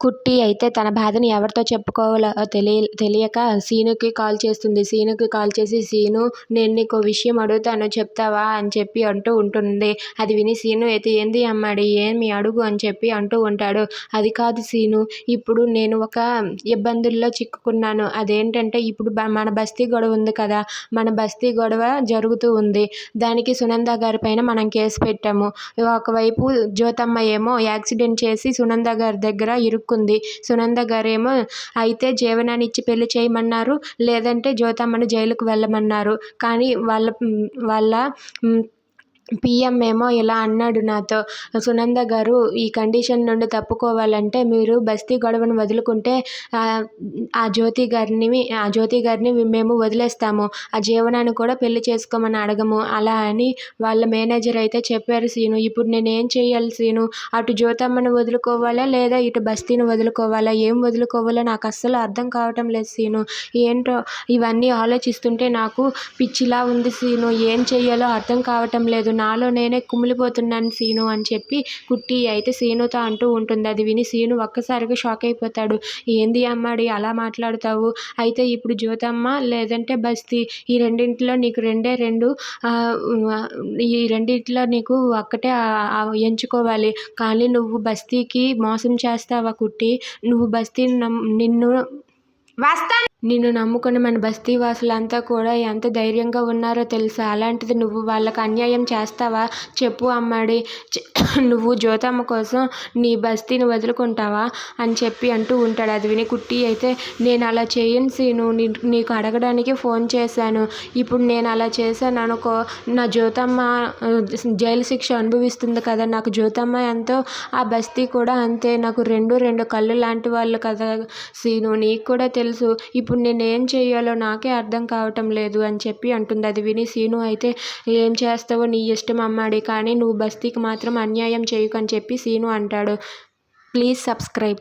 కుట్టి అయితే తన బాధని ఎవరితో చెప్పుకోవాలో తెలియ తెలియక సీనుకి కాల్ చేస్తుంది. సీనుకి కాల్ చేసి సీను నేను నీకు విషయం అడుగుతాను చెప్తావా? అని చెప్పి అంటూ ఉంటుంది. అది విని సీను అయితే ఏంది అమ్మాడి ఏమి అడుగు? అని చెప్పి అంటూ ఉంటాడు. అది కాదు సీను ఇప్పుడు నేను ఒక ఇబ్బందుల్లో చిక్కుకున్నాను. అదేంటంటే ఇప్పుడు మన బస్తీ గొడవ ఉంది కదా మన బస్తీ గొడవ జరుగుతూ ఉంది. దానికి సునంద గారి పైన మనం కేసు పెట్టాము. ఒకవైపు జ్యోతమ్మ ఏమో యాక్సిడెంట్ చేసి సునంద గారి దగ్గర ఇరు చిక్కుంది సునంద గారేమో అయితే జీవనాన్ని ఇచ్చి పెళ్ళి చేయమన్నారు లేదంటే జ్యోతమ్మను జైలుకు వెళ్ళమన్నారు. కానీ వాళ్ళ వాళ్ళ పిఎం ఏమో ఇలా అన్నాడు నాతో. సునంద గారు ఈ కండిషన్ నుండి తప్పుకోవాలంటే మీరు బస్తీ గొడవను వదులుకుంటే ఆ జ్యోతి గారిని ఆ జ్యోతి గారిని మేము వదిలేస్తాము. ఆ జీవనాన్ని కూడా పెళ్ళి చేసుకోమని అడగము. అలా అని వాళ్ళ మేనేజర్ అయితే చెప్పారు సీను. ఇప్పుడు నేను ఏం చేయాలి సీను? అటు జ్యోతమ్మను వదులుకోవాలా లేదా ఇటు బస్తీని వదులుకోవాలా? ఏం వదులుకోవాలో నాకు అస్సలు అర్థం కావటం లేదు సీను. ఏంటో ఇవన్నీ ఆలోచిస్తుంటే నాకు పిచ్చిలా ఉంది సీను. ఏం చెయ్యాలో అర్థం కావటం లేదు. నాలో నేనే కుమిలిపోతున్నాను సీను అని చెప్పి కుట్టి అయితే సీనుతో అంటూ ఉంటుంది. అది విని సీను ఒక్కసారిగా షాక్ అయిపోతాడు. ఏంది అమ్మాడి అలా మాట్లాడుతావు? అయితే ఇప్పుడు జ్యోతమ్మ లేదంటే బస్తీ. ఈ రెండింటిలో నీకు రెండే రెండు ఈ రెండింటిలో నీకు ఒక్కటే ఎంచుకోవాలి. కానీ నువ్వు బస్తీకి మోసం చేస్తావా కుట్టి? నువ్వు బస్తీని నిన్ను వస్తాను నిన్ను నమ్ముకుని మన బస్తీ వాసులంతా కూడా ఎంత ధైర్యంగా ఉన్నారో తెలుసా? అలాంటిది నువ్వు వాళ్ళకి అన్యాయం చేస్తావా? చెప్పు అమ్మాడి. నువ్వు జ్యోతమ్మ కోసం నీ బస్తీని వదులుకుంటావా? అని చెప్పి అంటూ ఉంటాడు. అది విని కుట్టి అయితే నేను అలా చేయను సీను. నీకు అడగడానికి ఫోన్ చేశాను. ఇప్పుడు నేను అలా చేశాను అనుకో నా జ్యోతమ్మ జైలు శిక్ష అనుభవిస్తుంది కదా. నాకు జ్యోతమ్మ ఎంతో ఆ బస్తీ కూడా అంతే. నాకు రెండు రెండు కళ్ళు లాంటి వాళ్ళు కదా సీను. నీకు కూడా తెలుసు. ఇప్పుడు నేను ఏం చేయాలో నాకే అర్థం కావటం లేదు అని చెప్పి అంటుంది. అది విని సీను అయితే ఏం చేస్తావో నీ ఇష్టం అమ్మాడి కానీ నువ్వు బస్తీకి మాత్రం అన్యాయం చేయకు అని చెప్పి సీను అంటాడు. Please subscribe.